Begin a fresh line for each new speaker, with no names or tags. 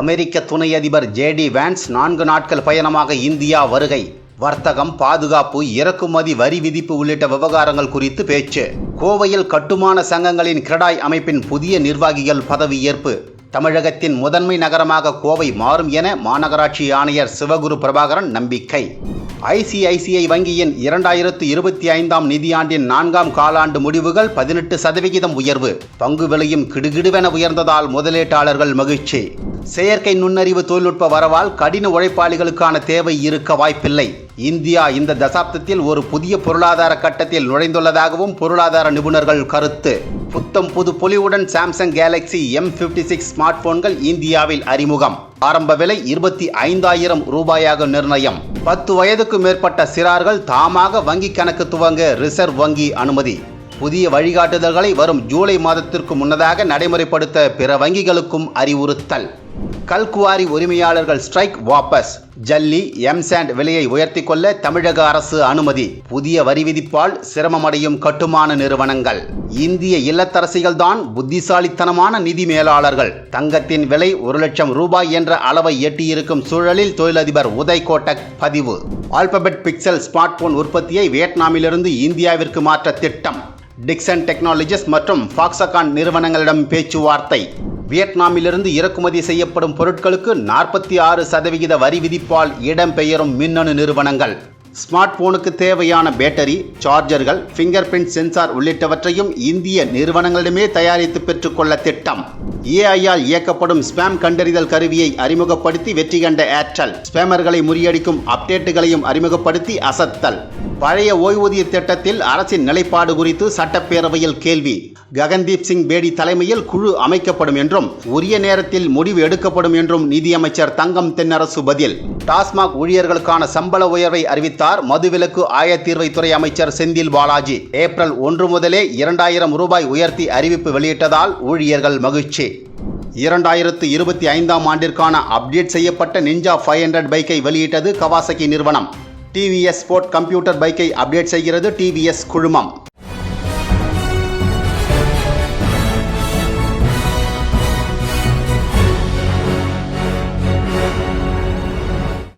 அமெரிக்க துணை அதிபர் JD vans நான்கு நாட்கள் பயணமாக இந்தியா வருகை. வர்த்தகம் பாதுகாப்பு இறக்குமதி வரி விதிப்பு உள்ளிட்ட விவகாரங்கள் குறித்து பேச்சு. கோவையில் கட்டுமான சங்கங்களின் கிரடாய் அமைப்பின் புதிய நிர்வாகிகள் பதவியேற்பு தமிழகத்தின் முதன்மை நகரமாக கோவை மாறும் என மாநகராட்சி ஆணையர் சிவகுரு பிரபாகரன் நம்பிக்கை. ஐசிஐசிஐ வங்கியின் இரண்டாயிரத்து இருபத்தி ஐந்தாம் நிதியாண்டின் நான்காம் காலாண்டு முடிவுகள் பதினெட்டு சதவிகிதம் உயர்வு. பங்கு விலையும் கிடுகிடுவென உயர்ந்ததால் முதலீட்டாளர்கள் மகிழ்ச்சி. செயற்கை நுண்ணறிவு தொழில்நுட்ப வரவால் கடின உழைப்பாளிகளுக்கான தேவை இருக்க வாய்ப்பில்லை. இந்தியா இந்த தசாப்தத்தில் ஒரு புதிய பொருளாதார கட்டத்தில் நுழைந்துள்ளதாகவும் பொருளாதார நிபுணர்கள் கருத்து. புத்தம் புது பொலிவுடன் Samsung Galaxy M fifty six smart போன்கள் இந்தியாவில் அறிமுகம். ஆரம்ப விலை இருபத்தி ஐந்தாயிரம் ரூபாயாக நிர்ணயம். பத்து வயதுக்கு மேற்பட்ட சிறார்கள் தாமாக வங்கி கணக்கு துவங்க ரிசர்வ் வங்கி அனுமதி. புதிய வழிகாட்டுதல்களை வரும் ஜூலை மாதத்திற்கு முன்னதாக நடைமுறைப்படுத்த பிற வங்கிகளுக்கும் அறிவுறுத்தல். கல்குவாரி உரிமையாளர்கள் ஸ்ட்ரைக் வாபஸ். ஜல்லி எம்சாண்ட் விலையை உயர்த்தி கொள்ள தமிழக அரசு அனுமதி. புதிய வரி விதிப்பால் சிரமமடையும் கட்டுமான நிறுவனங்கள். இந்திய இல்லத்தரசிகள்தான் புத்திசாலித்தனமான நிதி மேலாளர்கள். தங்கத்தின் விலை ஒரு லட்சம் ரூபாய் என்ற அளவை எட்டியிருக்கும் சூழலில் தொழிலதிபர் உதய் கோட்டக் பதிவு. ஆல்பபெட் பிக்சல் ஸ்மார்ட் போன் உற்பத்தியை வியட்நாமிலிருந்து இந்தியாவிற்கு மாற்ற திட்டம். டிக்சன் டெக்னாலஜிஸ் மற்றும் ஃபாக்ஸகான் நிறுவனங்களிடம் பேச்சுவார்த்தை. வியட்நாமிலிருந்து இறக்குமதி செய்யப்படும் பொருட்களுக்கு நாற்பத்தி ஆறு சதவிகித வரி விதிப்பால் இடம்பெயரும் மின்னணு நிறுவனங்கள். ஸ்மார்ட் போனுக்கு தேவையான பேட்டரி சார்ஜர்கள் ஃபிங்கர் பிரிண்ட் சென்சார் உள்ளிட்டவற்றையும் இந்திய நிறுவனங்களிடமே தயாரித்து பெற்றுக்கொள்ள திட்டம். ஏஐயால் இயக்கப்படும் ஸ்பேம் கண்டறிதல் கருவியை அறிமுகப்படுத்தி வெற்றி கண்ட ஏர்டெல் ஸ்பேமர்களை முறியடிக்கும் அப்டேட்டுகளையும் அறிமுகப்படுத்தி அசத்தல். பழைய ஓய்வூதிய திட்டத்தில் அரசின் நிலைப்பாடு குறித்து சட்டப்பேரவையில் கேள்வி. ககன்தீப் சிங் பேடி தலைமையில் குழு அமைக்கப்படும் என்றும் உரிய நேரத்தில் முடிவு எடுக்கப்படும் என்றும் நிதியமைச்சர் தங்கம் தென்னரசு பதில். டாஸ்மாக் ஊழியர்களுக்கான சம்பள உயர்வை அறிவித்தார் மதுவிலக்கு ஆயத்தீர்வைத்துறை அமைச்சர் செந்தில் பாலாஜி. ஏப்ரல் ஒன்று முதலே இரண்டாயிரம் ரூபாய் உயர்த்தி அறிவிப்பு வெளியிட்டதால் ஊழியர்கள் மகிழ்ச்சி. இரண்டாயிரத்து இருபத்தி ஐந்தாம் ஆண்டிற்கான அப்டேட் செய்யப்பட்ட நிஞ்சா ஃபைவ் ஹண்ட்ரட் பைக்கை வெளியிட்டது கவாசகி நிறுவனம். டிவிஎஸ் ஸ்போர்ட் கம்ப்யூட்டர் பைக்கை அப்டேட் செய்கிறது டிவிஎஸ் குழுமம்.